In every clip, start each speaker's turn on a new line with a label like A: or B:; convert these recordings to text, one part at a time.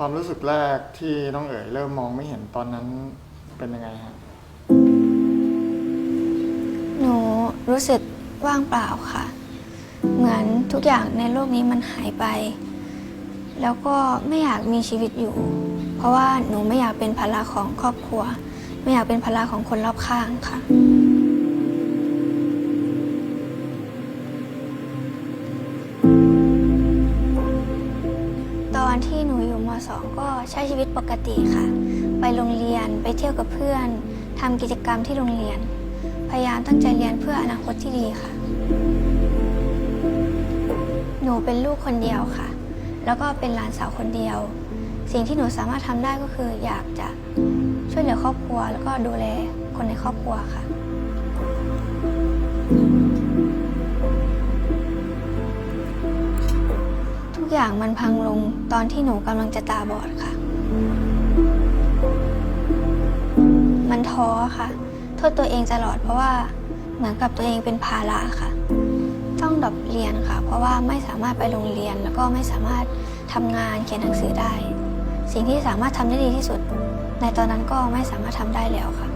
A: ความรู้สึกแรกที่น้องเอ๋ยเริ่มมองไม่เห็นตอนนั้นเป็นยังไงฮะ
B: หนูรู้สึกว่างเปล่าค่ะ เหมือนทุกอย่างในโลกนี้มันหายไป แล้วก็ไม่อยากมีชีวิตอยู่ เพราะว่าหนูไม่อยากเป็นภาระของครอบครัว ไม่อยากเป็นภาระของคนรอบข้างค่ะ ก็ใช้ชีวิตปกติค่ะ ไปโรงเรียนไปเที่ยวกับเพื่อนทำกิจกรรมที่โรงเรียน พยายามตั้งใจเรียนเพื่ออนาคตที่ดีค่ะ หนูเป็นลูกคนเดียวค่ะ แล้วก็เป็นหลานสาวคนเดียว สิ่งที่หนูสามารถทำได้ก็คืออยากจะช่วยเหลือครอบครัว แล้วก็ดูแลคนในครอบครัวค่ะ อย่างมันพังลงตอนที่หนูกำลังจะตาบอดค่ะ มันท้อค่ะ โทษตัวเองตลอดเพราะว่าเหมือนกับตัวเองเป็นภาระค่ะ ต้องดรอปเรียนค่ะ เพราะว่าไม่สามารถไปโรงเรียน แล้วก็ไม่สามารถทำงานเขียนหนังสือได้ สิ่งที่สามารถทำได้ดีที่สุด ในตอนนั้นก็ไม่สามารถทำได้แล้วค่ะ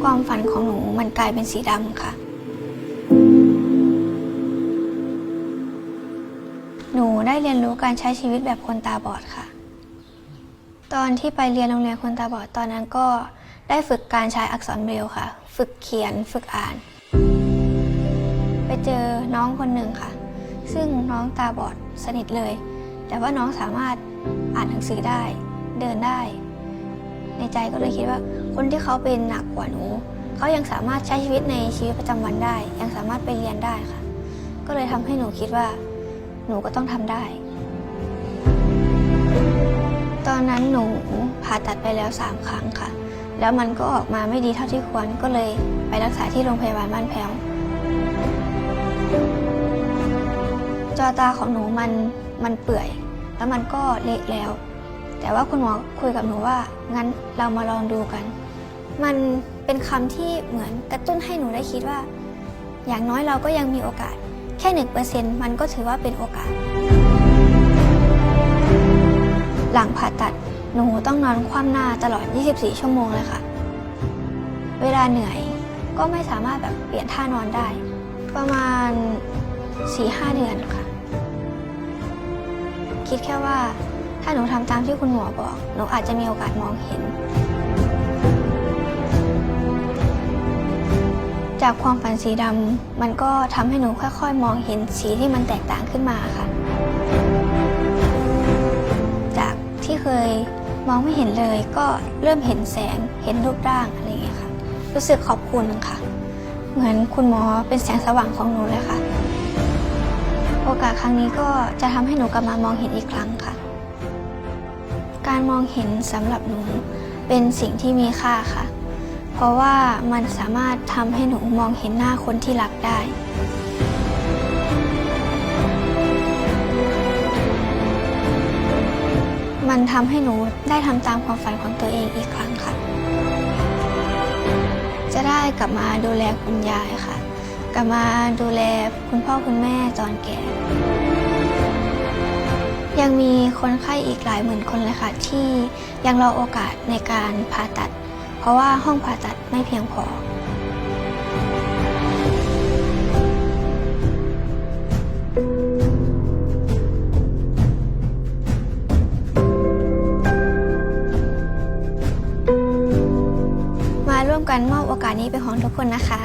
B: ความฝันของหนูมันกลายเป็นสีดำค่ะ หนูได้เรียนรู้การใช้ชีวิตแบบคนตาบอดค่ะ ตอนที่ไปเรียนโรงเรียนคนตาบอดตอนนั้นก็ได้ฝึกการใช้อักษรเบรลค่ะ ฝึกเขียนฝึกอ่าน ไปเจอน้องคนหนึ่งค่ะ ซึ่งน้องตาบอดสนิทเลย แต่ว่าน้องสามารถอ่านหนังสือได้ เดินได้ ในใจก็เลยคิดว่า คนที่เขาเป็นหนักกว่าหนูเขายังสามารถใช้ชีวิตในชีวิตประจำวันได้ ยังสามารถไปเรียนได้ค่ะ ก็เลยทำให้หนูคิดว่า หนูก็ต้องทำได้ ตอนนั้นหนูผ่าตัดไปแล้วสามครั้งค่ะ แล้วมันก็ออกมาไม่ดีเท่าที่ควร ก็เลยไปรักษาที่โรงพยาบาลบ้านแพ้ว จอตาของหนูมันมันเปื่อย แล้วมันก็เละแล้ว แต่ว่าคุณหมอคุยกับหนูว่า งั้นเรามาลองดูกัน มันเป็นคำที่เหมือนกระตุ้นให้หนูได้คิดว่า อย่างน้อยเราก็ยังมีโอกาส แค่หนึ่งเปอร์เซ็นต์มันก็ถือว่าเป็นโอกาส หลังผ่าตัดหนูต้องนอนคว่ำหน้าตลอด 24 ชั่วโมงเลยค่ะ เวลาเหนื่อยก็ไม่สามารถแบบเปลี่ยนท่านอนได้ ประมาณ 4-5 เดือนค่ะ คิดแค่ว่าถ้าหนูทำตามที่คุณหมอบอก หนูอาจจะมีโอกาสมองเห็น จากความฝันสีดำมันก็ทำให้หนูค่อยๆ มองเห็นสีที่มันแตกต่างขึ้นมาค่ะ จากที่เคยมองไม่เห็นเลยก็เริ่มเห็นแสงเห็นรูปร่างอะไรอย่างเงี้ยค่ะ รู้สึกขอบคุณค่ะ เหมือนคุณหมอเป็นแสงสว่างของหนูเลยค่ะ โอกาสครั้งนี้ก็จะทำให้หนูกลับมามองเห็นอีกครั้งค่ะ การมองเห็นสำหรับหนูเป็นสิ่งที่มีค่าค่ะ เพราะว่ามันสามารถทำให้หนูมองเห็นหน้าคนที่รักได้ มันทำให้หนูได้ทำตามความฝันของตัวเองอีกครั้งค่ะ จะได้กลับมาดูแลคุณยายค่ะ กลับมาดูแลคุณพ่อคุณแม่ตอนแก่ ยังมีคนไข้อีกหลายหมื่นคนเลยค่ะ ที่ยังรอโอกาสในการผ่าตัด เพราะว่าห้องผ่าตัดไม่เพียงพอ มาร่วมกันมอบโอกาสนี้เป็นของทุกคนนะคะ